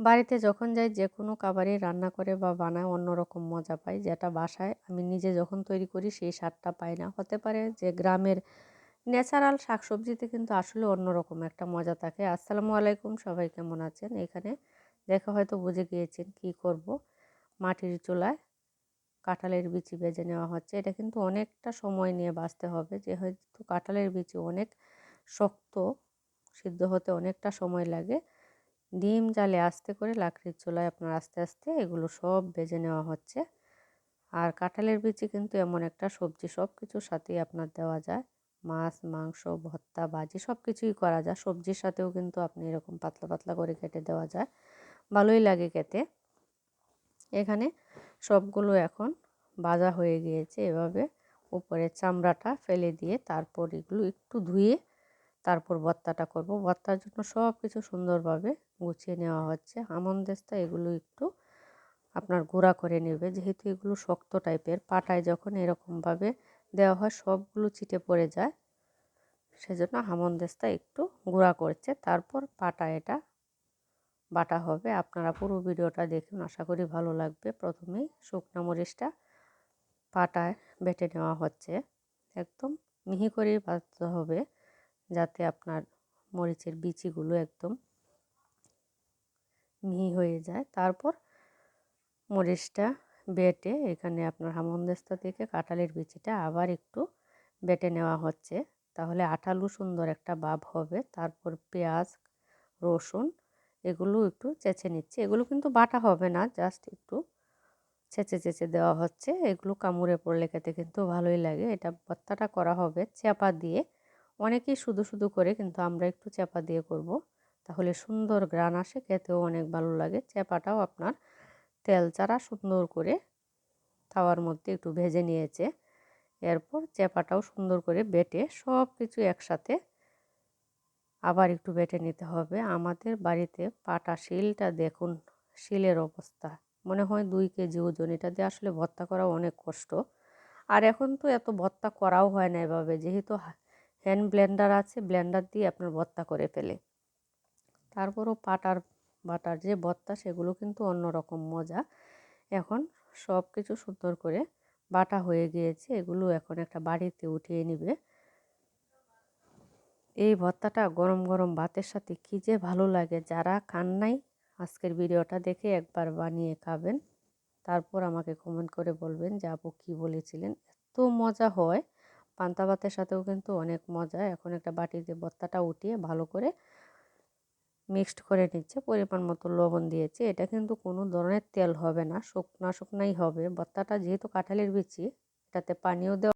বাড়িতে যখন যাই যে কোনো খাবারই রান্না করে বা বানায় অন্যরকম মজা পাই। যেটা বাসায় আমি নিজে যখন তৈরি করি, সেই স্বাদটা পাই না। হতে পারে যে গ্রামের ন্যাচারাল শাকসবজিতে কিন্তু আসলে অন্যরকম একটা মজা থাকে। আসসালামু আলাইকুম, সবাই কেমন আছেন? এখানে দেখা হয়তো বুঝে গিয়েছেন কি করব। মাটির চুলায় কাঁঠালের বিচি বেজে নেওয়া হচ্ছে। এটা কিন্তু অনেকটা সময় নিয়ে বাঁচতে হবে। যেহেতু কাঁঠালের বিচি অনেক শক্ত, সিদ্ধ হতে অনেকটা সময় লাগে। ডিম জালে আস্তে করে লাকড়ির চুলায় আপনার আস্তে আস্তে এগুলো সব বেজে নেওয়া হচ্ছে। আর কাঁঠালের বিচি কিন্তু এমন একটা সবজি সব কিছুর সাথেই আপনার দেওয়া যায়। মাছ, মাংস, ভর্তা বাজি সব কিছুই করা যায়। সবজির সাথেও কিন্তু আপনি এরকম পাতলা পাতলা করে কেটে দেওয়া যায়। ভালোই লাগে খেতে। এখানে সবগুলো এখন বাজা হয়ে গিয়েছে। এভাবে উপরে চামড়াটা ফেলে দিয়ে তারপর এগুলো একটু ধুয়ে তারপর ভর্তাটা করব। ভর্তার জন্য সব কিছু সুন্দরভাবে গুছিয়ে নেওয়া হচ্ছে। আমন্দেস্তা এগুলো একটু আপনার গুঁড়া করে নেবে। যেহেতু এগুলো শক্ত টাইপের, পাটায় যখন এরকমভাবে দেওয়া হয় সবগুলো ছিটে পড়ে যায়। সেজন্য হামন্দেস্তা একটু গুঁড়া করছে। তারপর পাটা এটা বাটা হবে। আপনারা পুরো ভিডিওটা দেখুন। আশা করি ভালো লাগবে। প্রথমেই শুকনা মরিচটা পাটায় বেটে নেওয়া হচ্ছে। একদম মিহি করেই বাটতে হবে। যাতে আপনার মরিচের বিচিগুলো একদম মিহি হয়ে যায়। তারপর মরিচটা বেটে এখানে আপনার হামন্দেস্তা থেকে কাঁঠালের বিচিটা আবার একটু বেটে নেওয়া হচ্ছে। তাহলে আঠালু সুন্দর একটা ভাব হবে। তারপর পেঁয়াজ, রসুন এগুলো একটু চেঁচে নিচ্ছে। এগুলো কিন্তু বাটা হবে না, জাস্ট একটু চেঁচে চেঁচে দেওয়া হচ্ছে। এগুলো কামড়ে পড়লে খেতে কিন্তু ভালোই লাগে। এটা ভর্তাটা করা হবে চাপা দিয়ে। অনেকেই শুধু শুধু করে কিন্তু আমরা একটু চাপা দিয়ে করব। তাহলে সুন্দর গ্রান আসে, খেতেও অনেক ভালো লাগে। চেপাটাও আপনার তেল চারা সুন্দর করে তাওয়ার মধ্যে একটু ভেজে নিয়েছে। এরপর চেপাটাও সুন্দর করে বেটে সব কিছু একসাথে আবার একটু বেটে নিতে হবে। আমাদের বাড়িতে পাটা শিলটা দেখুন, শিলের অবস্থা। মনে হয় দুই কেজি ওজন। এটা দিয়ে আসলে ভর্তা করা অনেক কষ্ট। আর এখন তো এত ভর্তা করাও হয় না এভাবে। যেহেতু হ্যান্ড ব্লেন্ডার আছে ব্লেন্ডার দিয়ে আপনার ভর্তা করে ফেলে। তারপরও পাটার, বাটার যে ভর্তা সেগুলো কিন্তু অন্যরকম মজা। এখন সব কিছু সুন্দর করে বাটা হয়ে গিয়েছে, এগুলো এখন একটা বাড়িতে উঠিয়ে নিবে। এই ভর্তাটা গরম গরম ভাতের সাথে কী যে ভালো লাগে, যারা খান নাই, আজকের ভিডিওটা দেখে একবার বানিয়ে খাবেন। তারপর আমাকে কমেন্ট করে বলবেন যে আপু কী বলেছিলেন, এত মজা হয়। পান্তা ভাতের সাথেও কিন্তু অনেক মজা। এখন একটা বাটিতে ভর্তাটা উঠিয়ে ভালো করে মিক্সড করে নিচ্ছে, পরিমাণ মতো লবণ দিয়েছে। এটা কিন্তু কোনো ধরনের তেল হবে না, শুকনা শুকনাই হবে। বত্তাটা যেহেতু কাঁঠালের বিচি, এটাতে পানিও দেওয়া